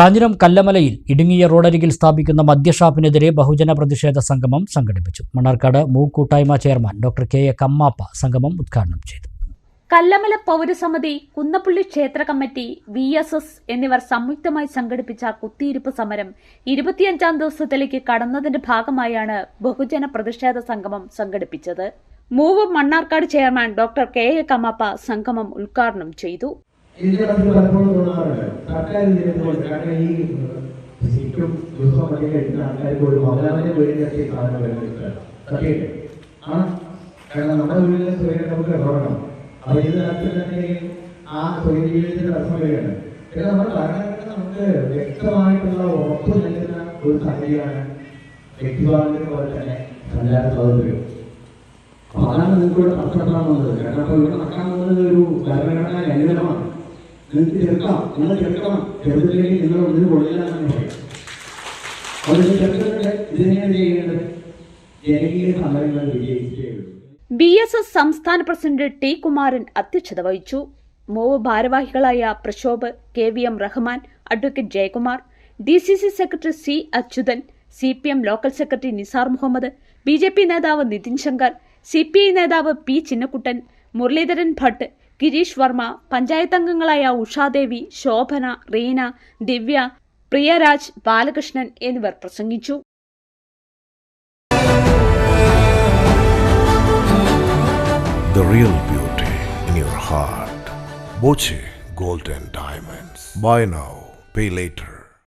കാഞ്ഞിരം കല്ലമലയിൽ ഇടുങ്ങിയ റോഡരികിൽ സ്ഥാപിക്കുന്ന മദ്യഷാപ്പിനെതിരെ ബഹുജന പ്രതിഷേധ സംഗമം സംഘടിപ്പിച്ചു. Mannarkkad മൂക്കൂട്ടായ്മ chairman doctor K A Kammappa സംഗമം ഉദ്ഘാടനം ചെയ്തു. കല്ലമല പൗരസമിതി കുന്നപ്പള്ളി ക്ഷേത്ര കമ്മിറ്റി വി എസ് എസ് എന്നിവർ സംയുക്തമായി സംഘടിപ്പിച്ച കുത്തിയിരിപ്പ് സമരം ഇരുപത്തിയഞ്ചാം ദിവസത്തിലേക്ക് കടന്നതിന്റെ ഭാഗമായാണ് ബഹുജന പ്രതിഷേധ സംഗമം സംഘടിപ്പിച്ചത്. Move Mannarkkad chairman doctor K A Kammappa സംഗമം ഉദ്ഘാടനം ചെയ്തു. ഇതിനെ പറ്റി പലപ്പോഴും തോന്നാറുണ്ട്. സർക്കാർ ഇതിനെപ്പോൾ കാരണം ഈ സീറ്റും ദിവസവും പണി കഴിക്കുന്ന ആൾക്കാർ ഒരു അവലാപനം വീടിനൊക്കെ സാധനം വരുന്നില്ല ആ കാരണം നമ്മുടെ വീട്ടിലെ സ്വയം നമുക്ക് ഇറങ്ങണം അപ്പൊ ഇത് നടത്തി തന്നെ ആ സ്വയം ജീവിതത്തിന്റെ തടസ്സം വരികയാണ്. പിന്നെ നമ്മുടെ ഭരണഘടന നമുക്ക് വ്യക്തമായിട്ടുള്ള ഉറപ്പ് നൽകുന്ന ഒരു സംഗതിയാണ് വ്യക്തിസ്വാതന്ത്ര്യം പോലെ തന്നെ സഞ്ചാര സ്വാതന്ത്ര്യം. അതാണ് നിങ്ങൾക്ക് ഇവിടെ നഷ്ടപ്പെടാൻ പോകുന്നത്. കാരണം അപ്പൊ ഇവിടെ നടക്കാൻ ഒരു ഭരണഘടനാ ലംഘനമാണ്. നിങ്ങൾക്ക് ചെറുക്കാം നിങ്ങൾ ചെറുക്കണം ചെറുതില്ലെങ്കിൽ നിങ്ങൾ ഒന്നിനു കൊള്ളില്ല എന്നാണ് അപ്പോൾ നിങ്ങൾ ചെയ്യേണ്ടത്? ജനകീയ സമരങ്ങൾ വിജയിച്ചേ ഉള്ളൂ. ബി എസ് എസ് സംസ്ഥാന പ്രസിഡന്റ് ടി കുമാരൻ അധ്യക്ഷത വഹിച്ചു. മൂവ് ഭാരവാഹികളായ Prashobh K V M Rahman advocate Jayakumar D C C secretary C Achuthan C P M local secretary Nisar Muhammad B J P നേതാവ് Nithin Shankar C P I നേതാവ് P Chinnakkuttan Muraleedharan Bhat Girish Varma panchayat അംഗങ്ങളായ ഉഷാദേവി ശോഭന റീന ദിവ്യ പ്രിയരാജ് ബാലകൃഷ്ണൻ എന്നിവർ പ്രസംഗിച്ചു The real beauty in your heart. Boche Golden Diamonds. Buy now, pay later.